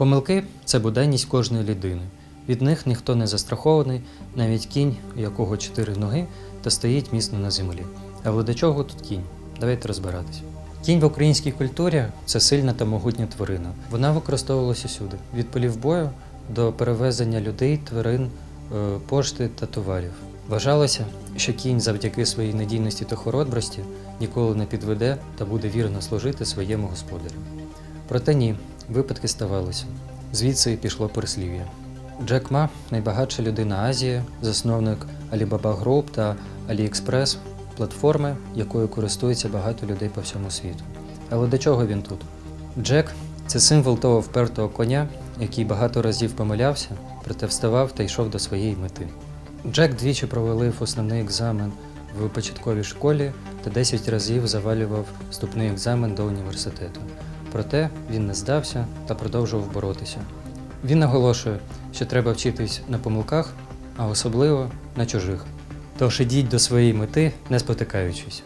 Помилки це буденність кожної людини. Від них ніхто не застрахований, навіть кінь, у якого чотири ноги, та стоїть міцно на землі. Але до чого тут кінь? Давайте розбиратись. Кінь в українській культурі це сильна та могутня тварина. Вона використовувалася усюди: від полів бою до перевезення людей, тварин, е, пошти та товарів. Вважалося, що кінь завдяки своїй надійності та хоробрості ніколи не підведе та буде вірно служити своєму господарю. Проте ні, випадки ставалися. Звідси і пішло переслів'я. Джек Ма найбагатша людина Азії, засновник Alibaba Group та AliExpress, платформи, якою користується багато людей по всьому світу. Але до чого він тут? Джек це символ того впертого коня, який багато разів помилявся, проте вставав та йшов до своєї мети. Джек двічі провалив основний екзамен в початковій школі та 10 разів завалював вступний екзамен до університету. Проте він не здався та продовжував боротися. Він наголошує, що треба вчитись на помилках, а особливо на чужих. Тож ідіть до своєї мети, не спотикаючись.